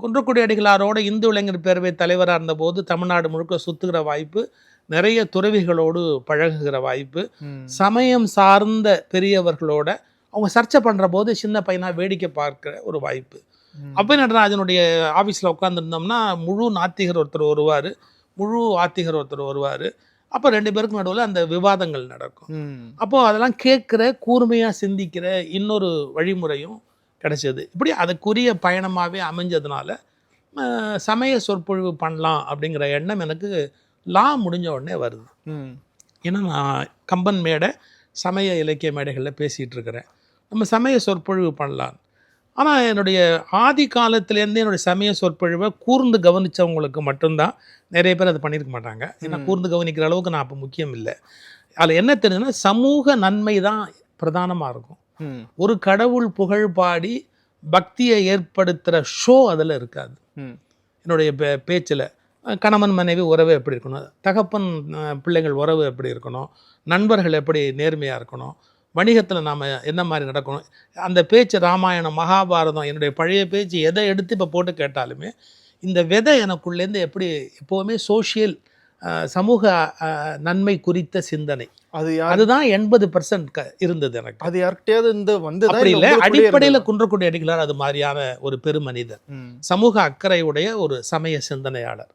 குன்றக்குடி அடிகளாரோட இந்து இளைஞர் பேரவை தலைவராக இருந்தபோது தமிழ்நாடு முழுக்க சுற்றுகிற வாய்ப்பு நிறைய துறவிகளோடு பழகுகிற வாய்ப்பு. சமயம் சார்ந்த பெரியவர்களோட அவங்க சர்ச்சை பண்ணுற போது சின்ன பையனாக வேடிக்கை பார்க்குற ஒரு வாய்ப்பு. அப்போ நடராஜனுடைய ஆஃபீஸில் உட்காந்துருந்தோம்னா முழு நாத்திகர் ஒருத்தர் வருவார் முழு ஆத்திகர் ஒருத்தர் வருவார் அப்போ ரெண்டு பேருக்கும் நடுவில் அந்த விவாதங்கள் நடக்கும். அப்போது அதெல்லாம் கேட்குற கூர்மையாக சிந்திக்கிற இன்னொரு வழிமுறையும் கிடைச்சது இப்படி அதுக்குரிய பயணமாகவே அமைஞ்சதுனால சமய சொற்பொழிவு பண்ணலாம் அப்படிங்கிற எண்ணம் எனக்கு லா முடிஞ்ச உடனே வருது. ஏன்னா நான் கம்பன் மேடை சமய இலக்கிய மேடைகளில் பேசிகிட்டு இருக்கிறேன் நம்ம சமய சொற்பொழிவு பண்ணலாம் ஆனால் என்னுடைய ஆதி காலத்துலேருந்து என்னுடைய சமய சொற்பொழிவை கூர்ந்து கவனித்தவங்களுக்கு மட்டும்தான் நிறைய பேர் அதை பண்ணியிருக்க மாட்டாங்க ஏன்னா. கூர்ந்து கவனிக்கிற அளவுக்கு நான் அப்போ முக்கியம் இல்லை அதில் என்ன தெரியுதுன்னா சமூக நன்மை தான் பிரதானமாக இருக்கும். ஒரு கடவுள் புகழ் பாடி பக்தியை ஏற்படுத்துகிற ஷோ அதில் இருக்காது. என்னுடைய பே பேச்சில். கணவன் மனைவி உறவு எப்படி இருக்கணும்? தகப்பன் அஹ், பிள்ளைகள் உறவு எப்படி இருக்கணும்? நண்பர்கள் எப்படி நேர்மையாக இருக்கணும்? வணிகத்தில் நாம் என்ன மாதிரி நடக்கணும்? அந்த பேச்சு ராமாயணம் மகாபாரதம் என்னுடைய பழைய பேச்சு எதை எடுத்து இப்போ போட்டு கேட்டாலுமே இந்த விதை எனக்குள்ளேருந்து எப்படி எப்போவுமே சோஷியல் சமூக நன்மை குறித்த சிந்தனை. அது அதுதான் எண்பது பர்சன்ட் இருந்தது எனக்கு. அது யார்கிட்டயாவது இந்த வந்து அப்படி இல்லை அடிப்படையில் குன்றக்குடி அடிகளார் அது மாதிரியான ஒரு பெருமனிதர். சமூக அக்கறை உடைய ஒரு சமய சிந்தனையாளர்.